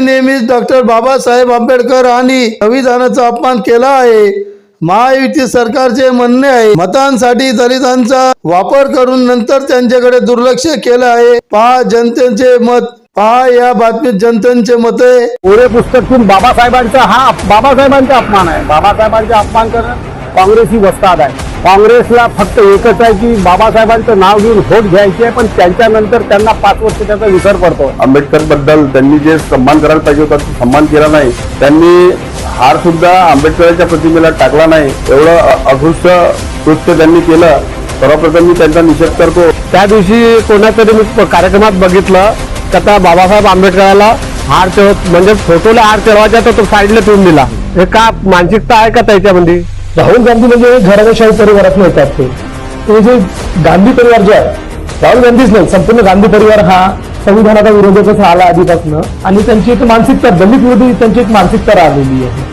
नेहमीच डॉक्टर बाबासाहेब आंबेडकर आणि संविधानाचा अपमान केला आहे. महायुती सरकारचे म्हणणे आहे मतांसाठी दलितांचा वापर करून नंतर त्यांच्याकडे दुर्लक्ष केलं आहे. पहा जनतेचे मत पहा या बातमीत जनतेचे मत आहे. पुढे पुस्तक बाबासाहेबांचा हा बाबासाहेबांचा अपमान आहे. बाबासाहेबांचा अपमान करणं काँग्रेस ही वस्ताद आहे. काँग्रेसला फक्त एकच आहे की बाबासाहेबांचं नाव घेऊन व्होट घ्यायचे आहे पण त्यांच्यानंतर त्यांना पाच वर्ष त्याचा विसर पडतो. आंबेडकरबद्दल त्यांनी जे सन्मान करायला पाहिजे होता तो सन्मान केला नाही. त्यांनी हार सुद्धा आंबेडकरांच्या प्रतिमेला टाकला नाही. एवढं अ- अघोष कृत्य त्यांनी केलं. सर्वप्रथम मी त्यांचा निषेध करतो. त्या दिवशी कोणातरी मी कार्यक्रमात बघितलं त्या बाबासाहेब आंबेडकराला हार चढ म्हणजे फोटोला हार चढवायचा तर तो साईडला ठेवून दिला. हे का मानसिकता आहे का त्याच्यामध्ये? राहुल गांधी म्हणजे घराण्याशाही परिवारातून येतात ते. जे गांधी परिवार जे आहे राहुल गांधीच नाही संपूर्ण गांधी परिवार हा संविधानाचा विरोधकच आला आधीपासून. आणि त्यांची एक मानसिकता दलित विरोधी त्यांची एक मानसिकता राहिलेली आहे.